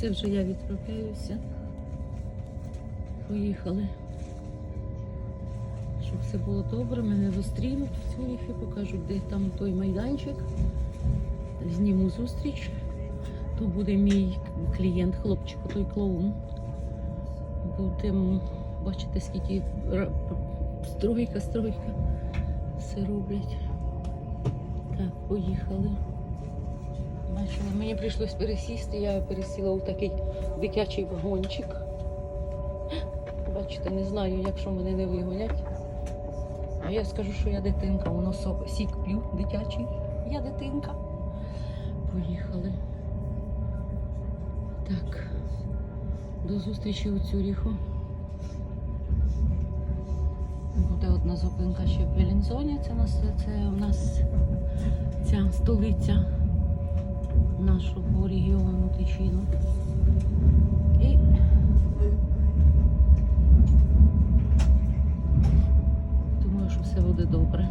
Це вже я відправляюся. Поїхали. Щоб все було добре, мене зустрінуть в Цюріхі, покажуть, де там той майданчик. Зніму зустріч. То буде мій клієнт, хлопчик, той клоун. Будемо бачити, скільки стройка, стройка. Все роблять. Так, поїхали. Бачили, мені прийшлось пересісти, я пересіла у такий дитячий вагончик. Бачите, не знаю, якщо мене не вигонять. А я скажу, що я дитинка, воно сік п'ю дитячий. Я дитинка. Поїхали. Так. До зустрічі у Цюріху. Буде одна зупинка ще в Белінзоні. Це, нас, це у нас ця столиця нашого регіону Тичину. І думаю, що все буде добре.